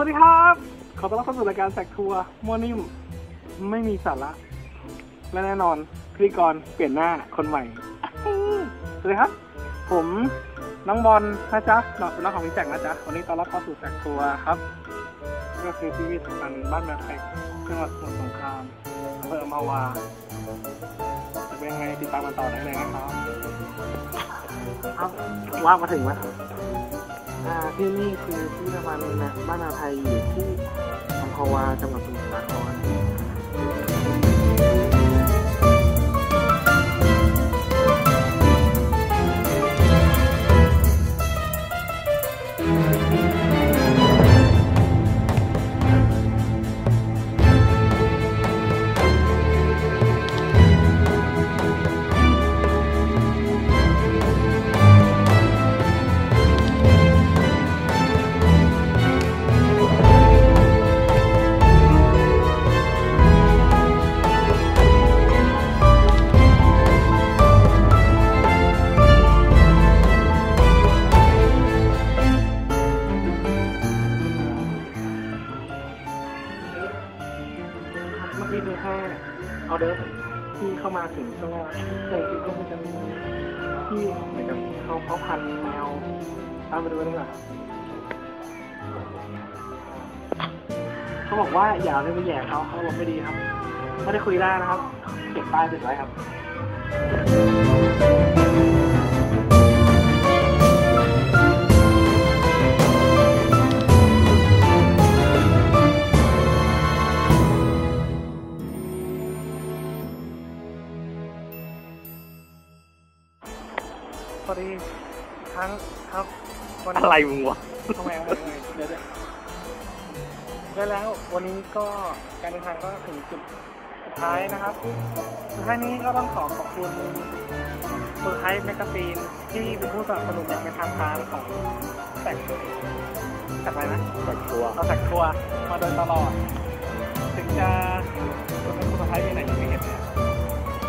สวัสดีครับ ขอต้อนรับเข้าสู่รายการแซกทัวร์มั่วนิ่ม ไม่มีสาระ และแน่นอนพิธีกรเปลี่ยนหน้าคนใหม่ สวัสดีครับ ผมน้องบอลนะจ๊ะน้องน้องของพี่แจกนะจ๊ะ วันนี้ต้อนรับเข้าสู่แซกทัวร์ครับ ก็คือพิพิธภัณฑ์บ้านแมวแพกจังหวัดสมุทรสงครามอำเภอมาวาจะเป็นยังไงติดตามกันต่อได้เลยนะครับ ครับว่ามาถึงแล้ว อ่าที่นี่คือพิพิธภัณฑ์นะบ้านนาไทยอยู่ที่อำเภอวาจังหวัดสมุทรสาคร แค่ออเดอร์ที่เข้ามาถึงช่วงแรกแต่จริงๆก็จะมีที่เหมือนกับเขาเขาพันแมวตามไปดูดีกว่าเขาบอกว่าอย่าเอาเรื่องไปแย่เขาเขาบอกไม่ดีครับ ไม่ได้คุยได้นะครับ เก็บป้ายติดไว้ครับ สวัสดีครั้งครับวันนี้อะไรมึงวะทำไมอะไรยังไงเดี๋ยวเดี๋ยวได้แล้ววันนี้ก็การเดินทางก็ถึงจุดสุดท้ายนะครับ สุดท้ายนี้ก็ต้องขอขอบคุณเบอร์ไฮแมกกาซีนที่เป็นผู้สนับสนุนอย่างเป็นทางการของแสกแสกอะไรนะแต่งตัวเราแสกทัวร์มาโดยตลอด ถึงจะเป็นสุดท้ายไปไหนยังไม่เห็นเนี่ย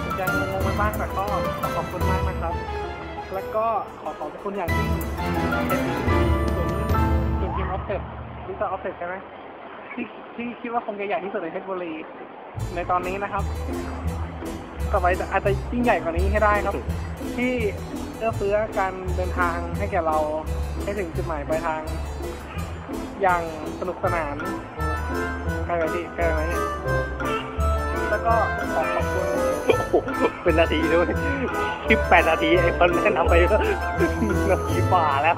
ถึงจะงงๆไปบ้างแต่ก็ขอขอบคุณมากนะครับ แล้วก็ขอขอบคุณอย่างยิ่งเป็นศูนย์ศูนย์ทีมออฟเซ็ตรู้จักออฟเซ็ตใช่ไหมที่ที่คิดว่าคงจะใหญ่ที่สุดในเพชรบุรีในตอนนี้นะครับ ต่อไปอาจจะยิ่งใหญ่กว่านี้ให้ได้ครับ ที่เอื้อเฟื้อการเดินทางให้แก่เราให้ถึงจุดหมายปลายทาง อย่างสนุกสนานใกล้ไหมพี่ใกล้ไหมเนี่ยแล้วก็ขอ เป็นนาทีด้วยคลิปแปดนาทีไอ้คนแนะนำไปนาทีกว่าแล้ว